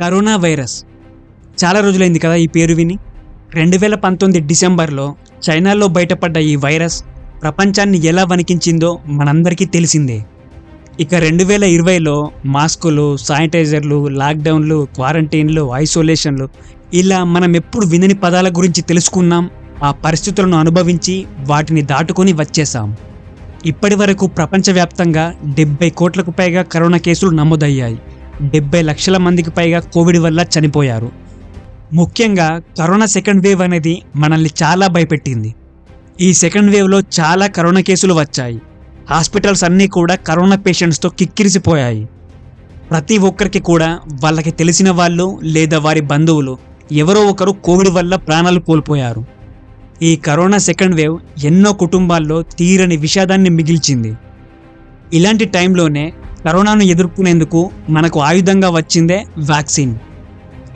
Corona virus. చాలా రోజులైంది కదా ఈ పేరు విని. రెండు వేల పంతొమ్మిది డిసెంబర్లో చైనాలో బయటపడ్డ ఈ వైరస్ ప్రపంచాన్ని ఎలా వణికించిందో మనందరికీ తెలిసిందే. ఇక రెండు వేల ఇరవైలో మాస్కులు శానిటైజర్లు లాక్డౌన్లు క్వారంటైన్లు ఐసోలేషన్లు ఇలా మనం ఎప్పుడు వినని పదాల గురించి తెలుసుకున్నాం ఆ పరిస్థితులను అనుభవించి వాటిని దాటుకొని వచ్చేసాం ఇప్పటి వరకు ప్రపంచవ్యాప్తంగా డెబ్బై కోట్లకు పైగా కరోనా కేసులు నమోదయ్యాయి. డెబ్బై లక్షల మందికి పైగా కోవిడ్ వల్ల చనిపోయారు. ముఖ్యంగా కరోనా సెకండ్ వేవ్ అనేది మనల్ని చాలా భయపెట్టింది. ఈ సెకండ్ వేవ్లో చాలా కరోనా కేసులు వచ్చాయి. హాస్పిటల్స్ అన్నీ కూడా కరోనా పేషెంట్స్తో కిక్కిరిసిపోయాయి. ప్రతి ఒక్కరికి కూడా వాళ్ళకి తెలిసిన వాళ్ళు లేదా వారి బంధువులు ఎవరో ఒకరు కోవిడ్ వల్ల ప్రాణాలు కోల్పోయారు. ఈ కరోనా సెకండ్ వేవ్ ఎన్నో కుటుంబాల్లో తీరని విషాదాన్ని మిగిల్చింది. ఇలాంటి టైంలోనే కరోనాను ఎదుర్కొనేందుకు మనకు ఆయుధంగా వచ్చిందే వ్యాక్సిన్.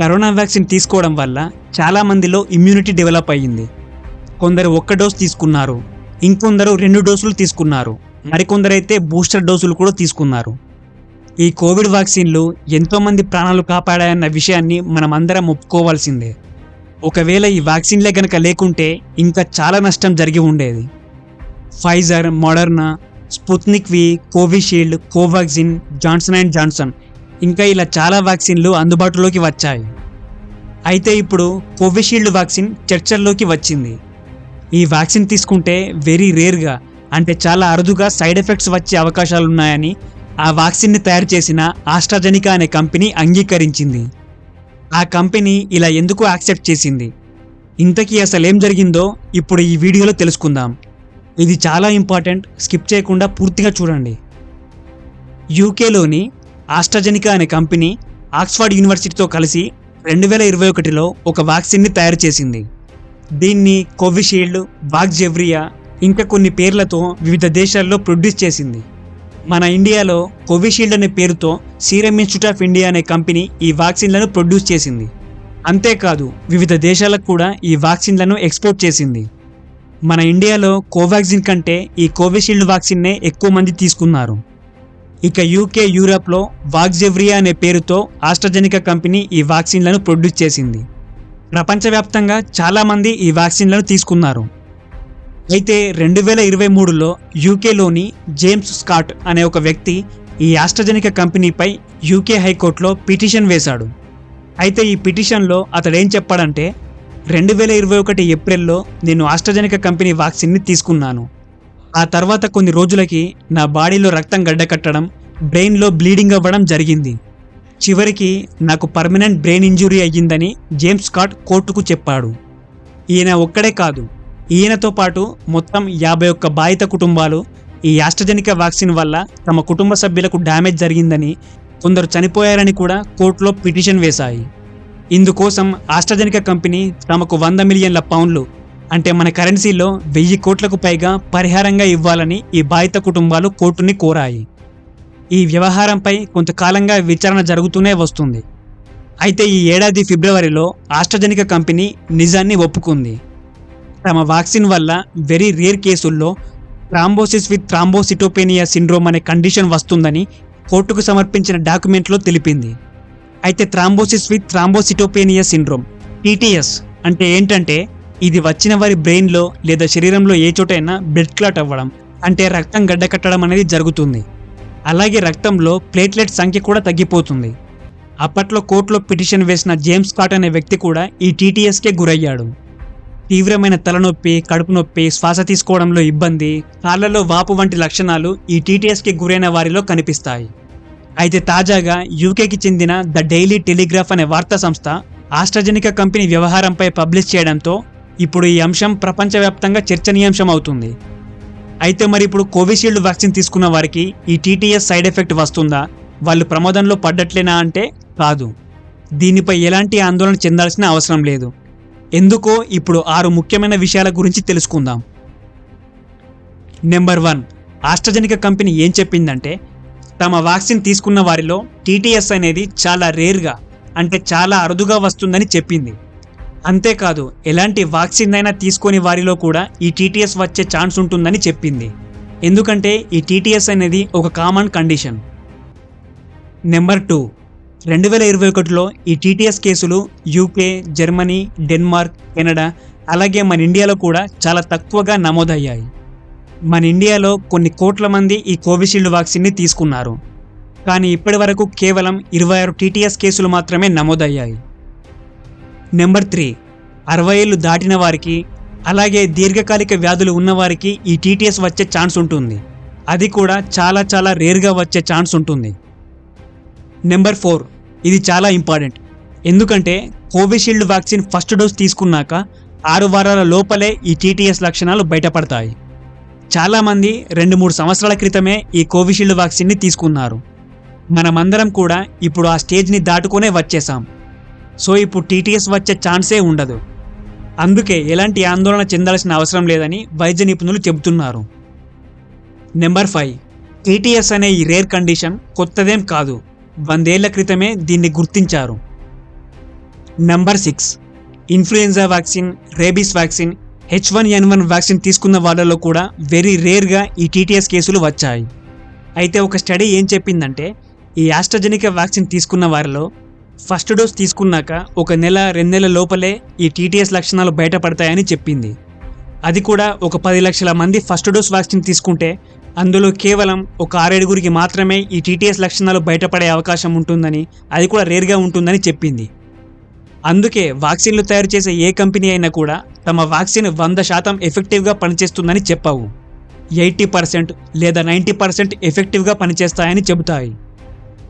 కరోనా వ్యాక్సిన్ తీసుకోవడం వల్ల చాలామందిలో ఇమ్యూనిటీ డెవలప్ అయ్యింది. కొందరు ఒక్క డోస్ తీసుకున్నారు. ఇంకొందరు రెండు డోసులు తీసుకున్నారు. మరికొందరైతే బూస్టర్ డోసులు కూడా తీసుకున్నారు. ఈ కోవిడ్ వ్యాక్సిన్లు ఎంతోమంది ప్రాణాలు కాపాడాయన్న విషయాన్ని మనం అందరం ఒప్పుకోవాల్సిందే. ఒకవేళ ఈ వ్యాక్సిన్లే గనక లేకుంటే ఇంకా చాలా నష్టం జరిగి ఉండేది. Pfizer Moderna Sputnik V Covishield Covaxin Johnson and Johnson. ఇంకా ఇలా చాలా వ్యాక్సిన్లు అందుబాటులోకి వచ్చాయి. అయితే ఇప్పుడు కోవిషీల్డ్ వ్యాక్సిన్ చర్చల్లోకి వచ్చింది. ఈ వ్యాక్సిన్ తీసుకుంటే వెరీ రేర్గా అంటే చాలా అరుదుగా సైడ్ ఎఫెక్ట్స్ వచ్చే అవకాశాలు ఉన్నాయని ఆ వ్యాక్సిన్ని తయారు చేసిన ఆస్ట్రాజెనికా అనే కంపెనీ అంగీకరించింది. ఆ కంపెనీ ఇలా ఎందుకు యాక్సెప్ట్ చేసింది? ఇంతకీ అసలు ఏం జరిగిందో ఇప్పుడు ఈ వీడియోలో తెలుసుకుందాం. ఇది చాలా ఇంపార్టెంట్. స్కిప్ చేయకుండా పూర్తిగా చూడండి. యూకేలోని ఆస్ట్రాజెనికా అనే కంపెనీ ఆక్స్ఫర్డ్ యూనివర్సిటీతో కలిసి రెండు వేల ఇరవై ఒకటిలో ఒక వ్యాక్సిన్ని తయారు చేసింది. దీన్ని కోవిషీల్డ్ వాగ్జెవ్రియా ఇంకా కొన్ని పేర్లతో వివిధ దేశాల్లో ప్రొడ్యూస్ చేసింది. మన ఇండియాలో కోవిషీల్డ్ అనే పేరుతో సీరం ఇన్స్టిట్యూట్ ఆఫ్ ఇండియా అనే కంపెనీ ఈ వ్యాక్సిన్లను ప్రొడ్యూస్ చేసింది. అంతేకాదు వివిధ దేశాలకు కూడా ఈ వ్యాక్సిన్లను ఎక్స్పోర్ట్ చేసింది. మన ఇండియాలో కోవాక్సిన్ కంటే ఈ కోవిషీల్డ్ వ్యాక్సిన్నే ఎక్కువ మంది తీసుకున్నారు. ఇక యూకే యూరప్లో వాగ్జెవ్రియా అనే పేరుతో ఆస్ట్రజెనికా కంపెనీ ఈ వ్యాక్సిన్లను ప్రొడ్యూస్ చేసింది. ప్రపంచవ్యాప్తంగా చాలామంది ఈ వ్యాక్సిన్లను తీసుకున్నారు. అయితే రెండు వేల ఇరవై మూడులో యూకేలోని జేమ్స్ స్కాట్ అనే ఒక వ్యక్తి ఈ ఆస్ట్రజెనిక కంపెనీపై యూకే హైకోర్టులో పిటిషన్ వేశాడు. అయితే ఈ పిటిషన్లో అతడు ఏం చెప్పాడంటే రెండు వేల ఇరవై ఒకటి ఏప్రిల్లో నేను ఆస్ట్రజెనిక కంపెనీ వ్యాక్సిన్ని తీసుకున్నాను. ఆ తర్వాత కొన్ని రోజులకి నా బాడీలో రక్తం గడ్డకట్టడం బ్రెయిన్లో బ్లీడింగ్ అవ్వడం జరిగింది. చివరికి నాకు పర్మనెంట్ బ్రెయిన్ ఇంజురీ అయ్యిందని జేమ్స్ స్కాట్ కోర్టుకు చెప్పాడు. ఈయన ఒక్కడే కాదు ఈయనతో పాటు మొత్తం యాభై ఒక్క బాధిత కుటుంబాలు ఈ ఆస్ట్రజెనిక వ్యాక్సిన్ వల్ల తమ కుటుంబ సభ్యులకు డ్యామేజ్ జరిగిందని కొందరు చనిపోయారని కూడా కోర్టులో పిటిషన్ వేశాయి. ఇందుకోసం ఆస్ట్రజెనికా కంపెనీ తమకు వంద మిలియన్ల పౌండ్లు అంటే మన కరెన్సీలో వెయ్యి కోట్లకు పైగా పరిహారంగా ఇవ్వాలని ఈ బాధిత కుటుంబాలు కోర్టుని కోరాయి. ఈ వ్యవహారంపై కొంతకాలంగా విచారణ జరుగుతూనే వస్తుంది. అయితే ఈ ఏడాది ఫిబ్రవరిలో ఆస్ట్రజెనికా కంపెనీ నిజాన్ని ఒప్పుకుంది. తమ వ్యాక్సిన్ వల్ల వెరీ రేర్ కేసుల్లో థ్రాంబోసిస్ విత్ థ్రాంబోసిటోపేనియా సిండ్రోమ్ అనే కండిషన్ వస్తుందని కోర్టుకు సమర్పించిన డాక్యుమెంట్లో తెలిపింది. అయితే thrombosis with thrombocytopenia syndrome TTS అంటే ఏంటంటే ఇది వచ్చిన వారి బ్రెయిన్లో లేదా శరీరంలో ఏ చోటైనా బ్లడ్ క్లాట్ అవ్వడం అంటే రక్తం గడ్డకట్టడం అనేది జరుగుతుంది. అలాగే రక్తంలో ప్లేట్లెట్ సంఖ్య కూడా తగ్గిపోతుంది. అప్పట్లో కోర్టులో పిటిషన్ వేసిన జేమ్స్ కాట్ అనే వ్యక్తి కూడా ఈ టీటీఎస్కే గురయ్యాడు. తీవ్రమైన తలనొప్పి కడుపు నొప్పి శ్వాస తీసుకోవడంలో ఇబ్బంది కాళ్ళలో వాపు వంటి లక్షణాలు ఈ టీటీఎస్కి గురైన వారిలో కనిపిస్తాయి. అయితే తాజాగా యూకేకి చెందిన ద డైలీ టెలిగ్రాఫ్ అనే వార్తా సంస్థ ఆస్ట్రజెనికా కంపెనీ వ్యవహారంపై పబ్లిష్ చేయడంతో ఇప్పుడు ఈ అంశం ప్రపంచవ్యాప్తంగా చర్చనీయాంశం అవుతుంది అయితే మరి ఇప్పుడు కోవిషీల్డ్ వ్యాక్సిన్ తీసుకున్న వారికి ఈ టీటీఎస్ సైడ్ ఎఫెక్ట్ వస్తుందా? వాళ్ళు ప్రమాదంలో పడ్డట్లేనా అంటే కాదు. దీనిపై ఎలాంటి ఆందోళన చెందాల్సిన అవసరం లేదు. ఎందుకో ఇప్పుడు ఆరు ముఖ్యమైన విషయాల గురించి తెలుసుకుందాం. నెంబర్ వన్ ఆస్ట్రజనిక కంపెనీ ఏం చెప్పిందంటే తమ వ్యాక్సిన్ తీసుకున్న వారిలో టీటీఎస్ అనేది చాలా రేర్గా అంటే చాలా అరుదుగా వస్తుందని చెప్పింది. అంతేకాదు ఎలాంటి వ్యాక్సిన్ అయినా తీసుకొని వారిలో కూడా ఈ టీటీఎస్ వచ్చే ఛాన్స్ ఉంటుందని చెప్పింది. ఎందుకంటే ఈ టీటీఎస్ అనేది ఒక కామన్ కండిషన్. Number two. రెండు వేల ఇరవై ఒకటిలో ఈ టీటీఎస్ కేసులు యూకే జర్మనీ డెన్మార్క్ కెనడా అలాగే మన ఇండియాలో కూడా చాలా తక్కువగా నమోదయ్యాయి. మన ఇండియాలో కొన్ని కోట్ల మంది ఈ కోవిషీల్డ్ వ్యాక్సిన్ని తీసుకున్నారు. కానీ ఇప్పటి వరకు కేవలం ఇరవై ఆరు టీటీఎస్ కేసులు మాత్రమే నమోదయ్యాయి. నెంబర్ త్రీ అరవై ఏళ్ళు దాటిన వారికి అలాగే దీర్ఘకాలిక వ్యాధులు ఉన్నవారికి ఈ టీటీఎస్ వచ్చే ఛాన్స్ ఉంటుంది. అది కూడా చాలా చాలా రేర్గా వచ్చే ఛాన్స్ ఉంటుంది. నెంబర్ ఫోర్ ఇది చాలా ఇంపార్టెంట్. ఎందుకంటే కోవిషీల్డ్ వ్యాక్సిన్ ఫస్ట్ డోస్ తీసుకున్నాక ఆరు వారాల లోపలే ఈ టీటీఎస్ లక్షణాలు బయటపడతాయి. చాలామంది రెండు మూడు సంవత్సరాల క్రితమే ఈ కోవిషీల్డ్ వ్యాక్సిన్ని తీసుకున్నారు. మనమందరం కూడా ఇప్పుడు ఆ స్టేజ్ని దాటుకునే వచ్చేసాం సో ఇప్పుడు టీటీఎస్ వచ్చే ఛాన్సే ఉండదు. అందుకే ఎలాంటి ఆందోళన చెందాల్సిన అవసరం లేదని వైద్య నిపుణులు చెబుతున్నారు. Number five. టీటీఎస్ అనే ఈ రేర్ కండిషన్ కొత్తదేం కాదు. వందేళ్ళ క్రితమే దీన్ని గుర్తించారు. Number six. Influenza vaccine rabies vaccine H one N one vaccine తీసుకున్న వాళ్ళలో కూడా వెరీ రేర్గా ఈ టీటీఎస్ కేసులు వచ్చాయి. అయితే ఒక స్టడీ ఏం చెప్పిందంటే ఈ ఆస్ట్రజెనికా వ్యాక్సిన్ తీసుకున్న వారిలో ఫస్ట్ డోస్ తీసుకున్నాక ఒక నెల రెండు నెలల లోపలే ఈ టీటీఎస్ లక్షణాలు బయటపడతాయని చెప్పింది. అది కూడా ఒక పది లక్షల మంది ఫస్ట్ డోస్ వ్యాక్సిన్ తీసుకుంటే అందులో కేవలం ఒక ఆరేడుగురికి మాత్రమే ఈ టీటీఎస్ లక్షణాలు బయటపడే అవకాశం ఉంటుందని అది కూడా రేర్గా ఉంటుందని చెప్పింది. అందుకే వ్యాక్సిన్లు తయారు చేసే ఏ కంపెనీ అయినా కూడా తమ వ్యాక్సిన్ వంద శాతం ఎఫెక్టివ్గా పనిచేస్తుందని చెప్పవు. ఎయిటీ పర్సెంట్ లేదా నైంటీ పర్సెంట్ ఎఫెక్టివ్గా పనిచేస్తాయని చెబుతాయి.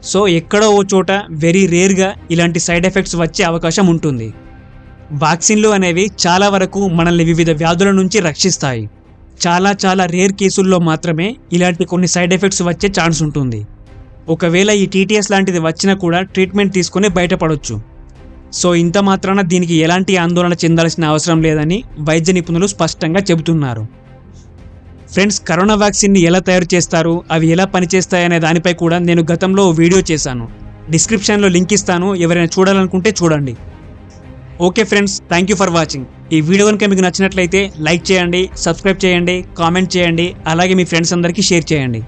సో ఎక్కడో ఓ చోట వెరీ రేర్గా ఇలాంటి సైడ్ ఎఫెక్ట్స్ వచ్చే అవకాశం ఉంటుంది. వ్యాక్సిన్లు అనేవి చాలా వరకు మనల్ని వివిధ వ్యాధుల నుంచి రక్షిస్తాయి. చాలా చాలా రేర్ కేసుల్లో మాత్రమే ఇలాంటి కొన్ని సైడ్ ఎఫెక్ట్స్ వచ్చే ఛాన్స్ ఉంటుంది. ఒకవేళ ఈ టీటీఎస్ లాంటిది వచ్చినా కూడా ట్రీట్మెంట్ తీసుకొని బయటపడవచ్చు సో ఇంత మాత్రాన దీనికి ఎలాంటి ఆందోళన చెందాల్సిన అవసరం లేదని వైద్య నిపుణులు స్పష్టంగా చెబుతున్నారు. ఫ్రెండ్స్ కరోనా వ్యాక్సిన్ని ఎలా తయారు చేస్తారు అవి ఎలా పనిచేస్తాయనే దానిపై కూడా నేను గతంలో వీడియో చేశాను. డిస్క్రిప్షన్లో లింక్ ఇస్తాను ఎవరైనా చూడాలనుకుంటే చూడండి. Okay friends thank you for watching. ఈ వీడియో కనుక మీకు నచ్చినట్లయితే లైక్ చేయండి సబ్స్క్రైబ్ చేయండి కామెంట్ చేయండి అలాగే మీ ఫ్రెండ్స్ అందరికీ షేర్ చేయండి.